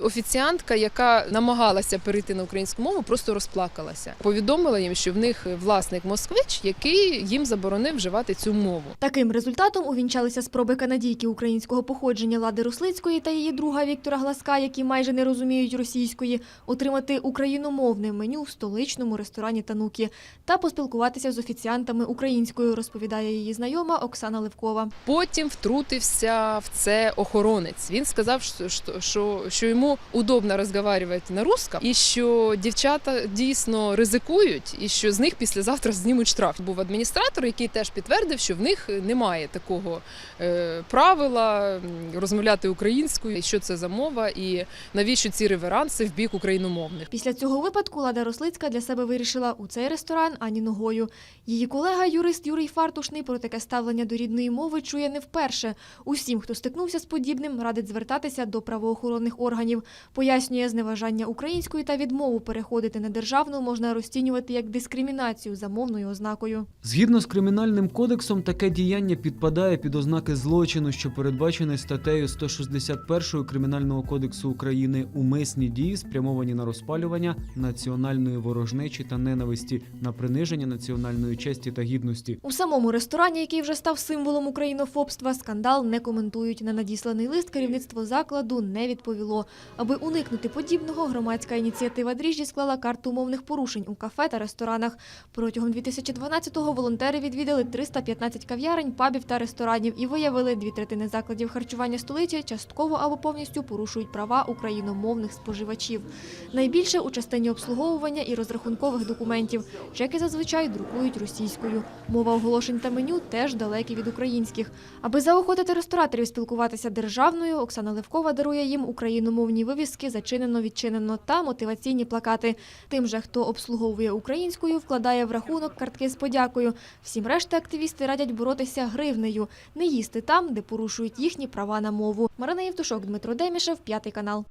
Офіціантка, яка намагалася перейти на українську мову, просто розплакалася. Повідомила їм, що в них власник москвич, який їм заборонив вживати цю мову. Таким результатом увінчалися спроби канадійки українського походження Лади Руслицької та її друга Віктора Гласка, які майже не розуміють російської, отримати україномовне меню в столичному ресторані Танукі та поспілкуватися з офіціантами українською, розповідає її знайома Оксана Левкова. Потім втрутився в це охоронець. Він сказав, що, що, що, що удобно розмовляти на русском, і що дівчата дійсно ризикують, і що з них післязавтра знімуть штраф. Був адміністратор, який теж підтвердив, що в них немає такого е, правила розмовляти українською, і що це за мова, і навіщо ці реверанси в бік україномовних. Після цього випадку Лада Рослицька для себе вирішила у цей ресторан ані ногою. Її колега, юрист Юрій Фартушний, про таке ставлення до рідної мови чує не вперше. Усім, хто стикнувся з подібним, радить звертатися до правоохоронних органів. Пояснює, зневажання української та відмову переходити на державну можна розцінювати як дискримінацію за мовною ознакою. Згідно з кримінальним кодексом, таке діяння підпадає під ознаки злочину, що передбачений статтею 161 Кримінального кодексу України умисні дії, спрямовані на розпалювання національної ворожнечі та ненависті, на приниження національної честі та гідності. У самому ресторані, який вже став символом українофобства, скандал не коментують. На надісланий лист керівництво закладу не відповіло. Аби уникнути подібного, громадська ініціатива «Дріжджі» склала карту мовних порушень у кафе та ресторанах. Протягом 2012-го волонтери відвідали 315 кав'ярень, пабів та ресторанів і виявили, дві третини закладів харчування столиці частково або повністю порушують права україномовних споживачів. Найбільше у частині обслуговування і розрахункових документів. Чеки зазвичай друкують російською. Мова оголошень та меню теж далекі від українських. Аби заохотити рестораторів спілкуватися державною, Оксана Левкова дарує їм україномовні вивіски «Зачинено-відчинено» та мотиваційні плакати. Тим же, хто обслуговує українською, вкладає в рахунок картки з подякою. Всім решта активісти радять боротися гривнею, не їсти там, де порушують їхні права на мову. Марина Євтушок, Дмитро Демішев, п'ятий канал.